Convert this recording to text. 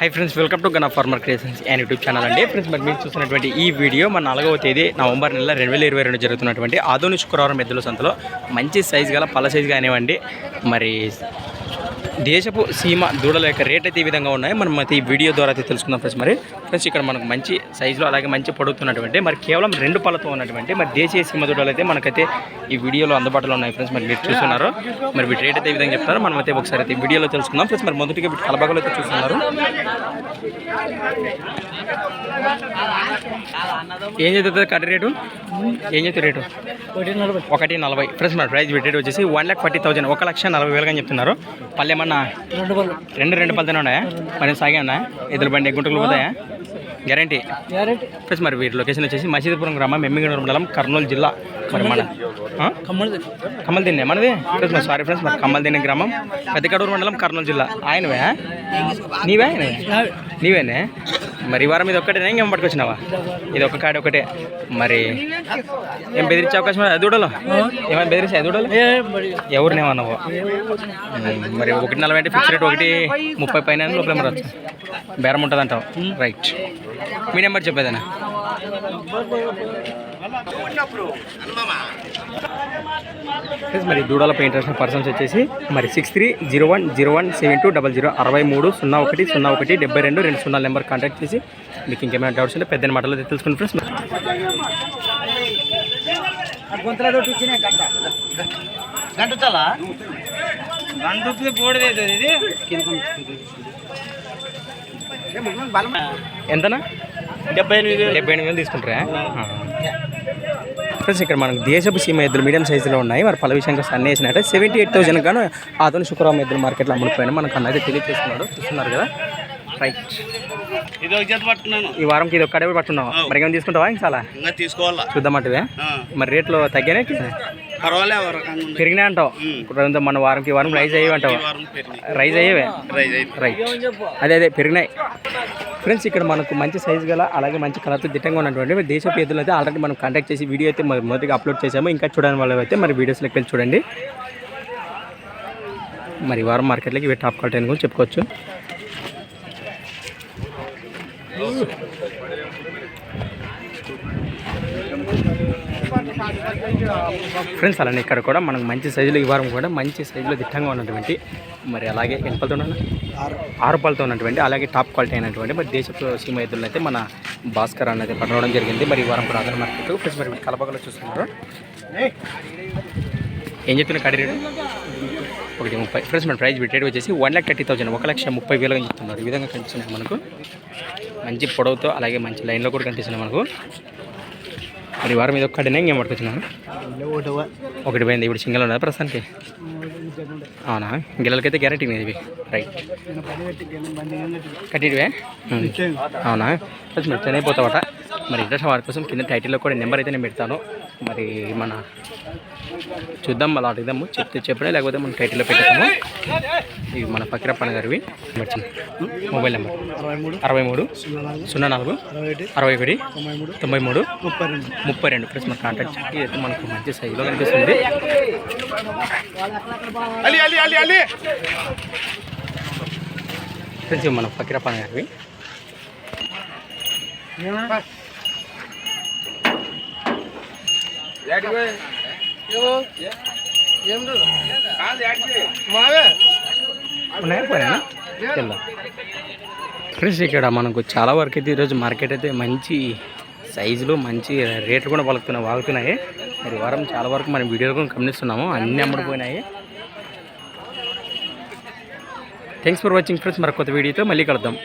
Hi friends welcome to gun farmer creations and YouTube channel అండి friends మరి మీరు చూసినటువంటి ఈ వీడియో మన నాలుగవ తేదీ నవంబర్ నెల రెండు వేల ఇరవై రెండు జరుగుతున్నటువంటి ఆధునిక శుక్రవారం ఎద్దుల సంతలో మంచి సైజు గల పళ్ళ సైజు కానివ్వండి. మరి దేశపు సీమ దూడల యొక్క రేట్ అయితే ఈ విధంగా ఉన్నాయి. మనం అయితే ఈ వీడియో ద్వారా అయితే తెలుసుకుందాం ఫ్రెండ్స్ మరి. ఫ్రెండ్స్ ఇక్కడ మనకు మంచి సైజులో అలాగే మంచి పొడుగుతున్నటువంటి మరి కేవలం రెండు పళ్ళతో ఉన్నటువంటి మరి దేశీయ సీమ దూడలు అయితే మనకైతే ఈ వీడియోలో అందుబాటులో ఉన్నాయి ఫ్రెండ్స్. మరి మీరు చూస్తున్నారు. మరి వీటి రేట్ అయితే ఈ విధంగా చెప్తారు మనం అయితే ఒకసారి అయితే ఈ వీడియోలో తెలుసుకుందాం ఫ్రెండ్స్. మరి మొదటిగా వీటి కలబాగలు అయితే చూస్తున్నారు. ఏం చెప్తుంది కట్ట రేటు? ఏం చెప్తుంది రేటు? ఒకటి నలభై. ఒకటి నలభై. ఫ్రెండ్స్ మరి ప్రైస్ రేట్ వచ్చేసి వన్ ల్యాక్ ఫార్టీ థౌసండ్ ఒక లక్ష నలభై వేలుగా చెప్తున్నారు. పల్లె ఏమన్నా రెండు రెండు పల్లెనే ఉన్నాయా మరి సాగే ఉన్నాయా ఎదురు బండి గుంటలు పోతాయా? గ్యారంటీ? గ్యారెంటీ. ఫ్రెండ్స్ మరి వీటి లొకేషన్ వచ్చేసి మసీదుపురం గ్రామం ఎమ్మిగనూరు మండలం కర్నూలు జిల్లా. మరి మన కమ్మల్ దిన్నే మనది? ఫ్రెండ్స్ మరి సారీ ఫ్రెండ్స్ మరి కమ్మల్ దిన్నే గ్రామం పెద్దకడూరు మండలం కర్నూలు జిల్లా. ఆయనవే? నీవే. నీవేనే? మరి వారం ఇది ఒక్కటేనా? ఇంకేం పట్టుకొచ్చినావా? ఇది ఒక్క కాడి ఒకటే. మరి ఏం బెదిరించే అవకాశం ఉందా? దూడలు? ఏమైనా బెదిరించా దూడలు? ఎవరినేమన్నావు మరి ఒకటి నలభై అంటే ఫిక్స్ రేట్ ఒకటి ముప్పై పైన లోపల మరి వచ్చు బేరం ఉంటుంది అంటావు రైట్ మీ నెంబర్ చెప్పేదనా Yes, మరి దూడలపై ఇంట్రెస్ట్ పర్సన్స్ వచ్చేసి మరి six three zero one zero one seven two double zero అరవై మూడు సున్నా ఒకటి సున్నా ఒకటి డెబ్బై రెండు రెండు సున్నా నెంబర్ కాంటాక్ట్ చేసి మీకు ఇంకేమైనా డౌట్స్ ఉంటే పెద్ద మాటలు అయితే తెలుసుకుని ఫ్రెండ్స్ గంట చాలా గంట ఎంతనా? డెబ్బై ఎనిమిది డెబ్బై ఎనిమిది వేలు తీసుకుంటారా? ఫ్రెండ్స్ ఇక్కడ మనకు దేశపు సీమ ఎద్దులు మీడియం సైజులో ఉన్నాయి. మరి పల విషయంగా సన్న వేసినట్టే సెవెంటీ ఎయిట్ థౌసండ్ గాను ఆధునిక శుక్రవారం ఎద్దులు మార్కెట్లో అమ్ముడిపోయినా మనకు అన్న అయితే తెలియజేస్తున్నాడు. చూస్తున్నారు కదా? రైట్. ఈ వారంకి ఇది ఒక్కడే పట్టున్నావు? మరి ఏమైనా తీసుకుంటావా? ఇంకా చాలా? ఇంకా తీసుకోవాలా. చూద్దామంటే మరి రేట్లు తగ్గానే? పర్వాలే ఒక రకంగా ఉంది. పెరిగినా అంటావు? ఇప్పుడు మన వారంకి వారం రైజ్ అయ్యేవి అంటావు? ఈ వారం పెరిగినాయి. రైజ్ అయ్యేవే? రైజ్ అయింది రైట్. అదే అదే పెరిగినాయి. ఫ్రెండ్స్ ఇక్కడ మనకు మంచి సైజు గల అలాగే మంచి కలర్తో దిట్టంగా ఉన్నటువంటి దేశపు ఎద్దులు అయితే ఆల్రెడీ మనం కాంటాక్ట్ చేసి వీడియో అయితే మొ- మొదటిగా అప్లోడ్ చేసాము ఇంకా చూడని వాళ్ళు అయితే మరి వీడియోస్లోకి వెళ్ళి చూడండి. మరి ఈ వారం మార్కెట్లోకి ఇవి టాప్ క్వాలిటీ అని కూడా చెప్పుకోవచ్చు. ఫ్రెండ్స్ అలానే ఇక్కడ కూడా మనకు మంచి సైజులో ఈ వారం కూడా మంచి సైజులో దిట్టంగా ఉన్నటువంటి మరి అలాగే ఉన్నాను ఆరు. పళ్ళతో ఉన్నటువంటి అలాగే టాప్ క్వాలిటీ అయినటువంటి మరి దేశపు సీమ ఎద్దులను అయితే మన భాస్కర్ అన్నది పట్టడం జరిగింది. మరి ఈ వారం కూడా అదన మార్కెట్ ప్లస్ మరి కలపగలో చూస్తున్నారు. ఏం చెప్తున్నా కడి రేటు? ఒకటి ముప్పై. ఫ్రెండ్స్ మన ప్రైస్ రేట్ వచ్చేసి వన్ ల్యాక్ థర్టీ థౌసండ్ ఒక లక్ష ముప్పై వేలుగా చెప్తున్నారు. ఈ విధంగా కనిపిస్తున్నాయి మనకు. మంచి పొడవుతో అలాగే మంచి లైన్లో కూడా కనిపిస్తున్నాయి మనకు. మరి వారం ఇది ఒక్కటినే ఇంకేం పట్టుకొచ్చినాను? ఒకటి పోయింది ఇప్పుడు సింగల్ ఉన్నదా ప్రస్తుతానికి? అవునా? గిల్లలకైతే గ్యారెంటీ మీద ఇవి. రైట్ కట్టిడివే అవునా? కొంచెం చనిపోతావట మరి ఇంట్రెస్ట్ వారి కోసం కింద టైటిల్లో కూడా నెంబర్ అయితే నేను పెడతాను. మరి మన చూద్దాం మళ్ళీ అడుగుదాము చెప్తే చెప్పడే లేకపోతే మనం టైటిల్లో పెట్టేస్తాము. ఇవి మన ఫకీరప్పన్న గారివి. Mobile number. అరవై మూడు. అరవై మూడు సున్నా నాలుగు అరవై ఒకటి అరవై ఒకటి తొంభై మూడు. ముప్పై రెండు. ముప్పై రెండు. ప్లస్ మన కాంటాక్ట్ అయితే మనకు మంచి సైజులో కనిపిస్తుంది. అలి అలి అలి అలి ఫ్రెండ్స్ ఇవి మన ఫకీరప్పన్న గారివి. ఫ్రెండ్స్ ఇక్కడ మనకు చాలా వరకు అయితే ఈరోజు మార్కెట్ అయితే మంచి సైజులు మంచి రేట్లు కూడా పలుకుతున్నాయి వాగుతున్నాయి. మరి వారం చాలా వరకు మనం వీడియోలో కూడా గమనిస్తున్నాము. అన్నీ అమ్ముడుపోయినాయి. థ్యాంక్స్ ఫర్ వాచింగ్ ఫ్రెండ్స్ మరి కొత్త వీడియోతో మళ్ళీ కలుద్దాం.